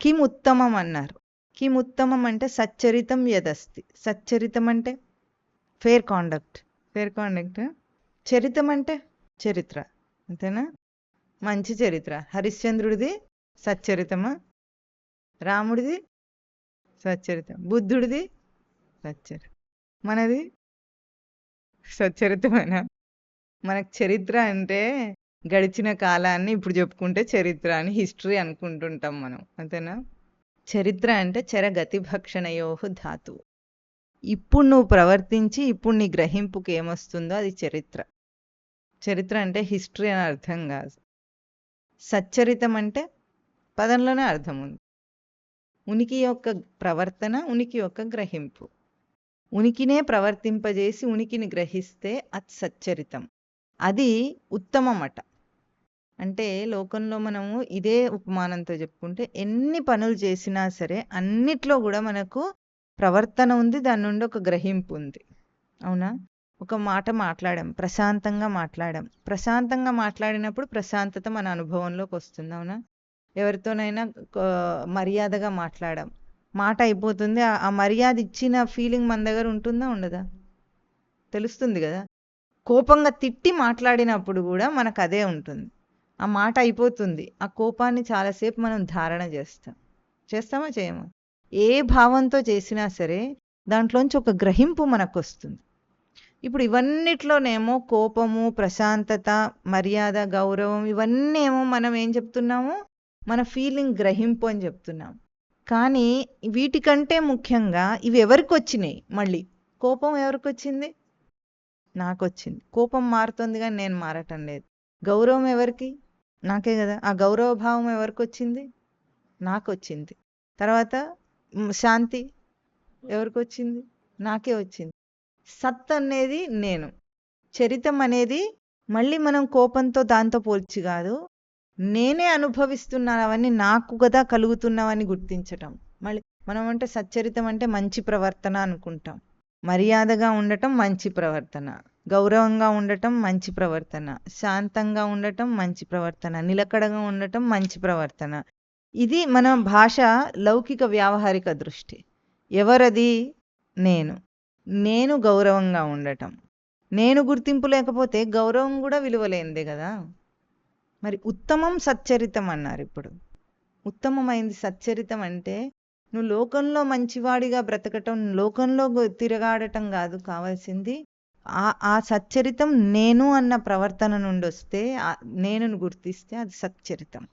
Kim ఉత్తమం అన్నారు Kim ఉత్తమం అంటే సచ్చరితం యదస్తి. సచ్చరితం అంటే ఫేర్ కాండక్ట్ ఫేర్ కాండక్ట్ చరితం అంటే చరిత్ర. అంతేనా? మంచి చరిత్ర. హరిశ్చంద్రుడిది సచ్చరితమా? రాముడిది సచ్చరితం. బుద్ధుడిది సచ్చరితం మనది సచ్చరితమేనా? మనకు చరిత్ర అంటే గడిచిన కాలాన్ని ఇప్పుడు చెప్పుకుంటే చరిత్ర అని హిస్టరీ అనుకుంటుంటాం మనం. అంతేనా? చరిత్ర అంటే చెరగతి భక్షణయోహు ధాతువు ఇప్పుడు నువ్వు ప్రవర్తించి ఇప్పుడు నీ గ్రహింపుకి ఏమొస్తుందో అది చరిత్ర. చరిత్ర అంటే హిస్టరీ అని అర్థం కాదు. సచ్చరితం అంటే పదంలోనే అర్థం ఉంది ఉనికి యొక్క ప్రవర్తన ఉనికి యొక్క గ్రహింపు. ఉనికినే ప్రవర్తింపజేసి ఉనికిని గ్రహిస్తే అది సచ్చరితం. అది ఉత్తమమట. అంటే లోకంలో మనము ఇదే ఉపమానంతో చెప్పుకుంటే ఎన్ని పనులు చేసినా సరే అన్నిట్లో కూడా మనకు ప్రవర్తన ఉంది దాని నుండి ఒక గ్రహింపు ఉంది. అవునా? ఒక మాట మాట్లాడాం ప్రశాంతంగా మాట్లాడాం. ప్రశాంతంగా మాట్లాడినప్పుడు ప్రశాంతత మన అనుభవంలోకి వస్తుంది అవునా? ఎవరితోనైనా మర్యాదగా మాట్లాడాం. మాట అయిపోతుంది ఆ మర్యాద ఇచ్చిన ఫీలింగ్ మన దగ్గర ఉంటుందా ఉండదా? తెలుస్తుంది కదా? కోపంగా తిట్టి మాట్లాడినప్పుడు కూడా మనకు అదే ఉంటుంది. ఆ మాట అయిపోతుంది. ఆ కోపాన్ని చాలాసేపు మనం ధారణ చేస్తాం. చేస్తామా? చేయము? ఏ భావంతో చేసినా సరే దాంట్లోంచి ఒక గ్రహింపు మనకు వస్తుంది ఇప్పుడు ఇవన్నిట్లోనేమో కోపము ప్రశాంతత మర్యాద గౌరవం ఇవన్నీ ఏమో మనం ఏం చెప్తున్నాము? మన ఫీలింగ్ గ్రహింపు అని చెప్తున్నాం. కానీ వీటికంటే ముఖ్యంగా ఇవి ఎవరికి వచ్చినాయి మళ్ళీ కోపం ఎవరికి వచ్చింది నాకు వచ్చింది కోపం మారుతుంది కానీ నేను మారటం లేదు. గౌరవం ఎవరికి? నాకే కదా. ఆ గౌరవ భావం ఎవరికి వచ్చింది నాకు వచ్చింది తర్వాత శాంతి ఎవరికి వచ్చింది నాకే వచ్చింది. సత్ అనేది నేను. చరితం అనేది మళ్ళీ మనం కోపంతో దాంతో పోల్చి కాదు. నేనే అనుభవిస్తున్నాను అవన్నీ నాకు కదా కలుగుతున్నావని గుర్తించటం. మళ్ళీ మనం అంటే సచ్చరితం అంటే మంచి ప్రవర్తన అనుకుంటాం. మర్యాదగా ఉండటం మంచి ప్రవర్తన. గౌరవంగా ఉండటం మంచి ప్రవర్తన శాంతంగా ఉండటం మంచి ప్రవర్తన నిలకడగా ఉండటం మంచి ప్రవర్తన. ఇది మన భాష లౌకిక వ్యావహారిక దృష్టి. ఎవరది? నేను. నేను గౌరవంగా ఉండటం. నేను గుర్తింపు లేకపోతే గౌరవం కూడా విలువలేనిదే కదా? మరి ఉత్తమం సచ్చరితం అన్నారు ఇప్పుడు. ఉత్తమమైంది సచ్చరితం అంటే నువ్వు లోకంలో మంచివాడిగా బ్రతకటం లోకంలో తిరగాడటం కాదు కావాల్సింది ఆ ఆ సచ్చరితం నేను అన్న ప్రవర్తన నుండి వస్తే నేను గుర్తిస్తే అది సచ్చరితం.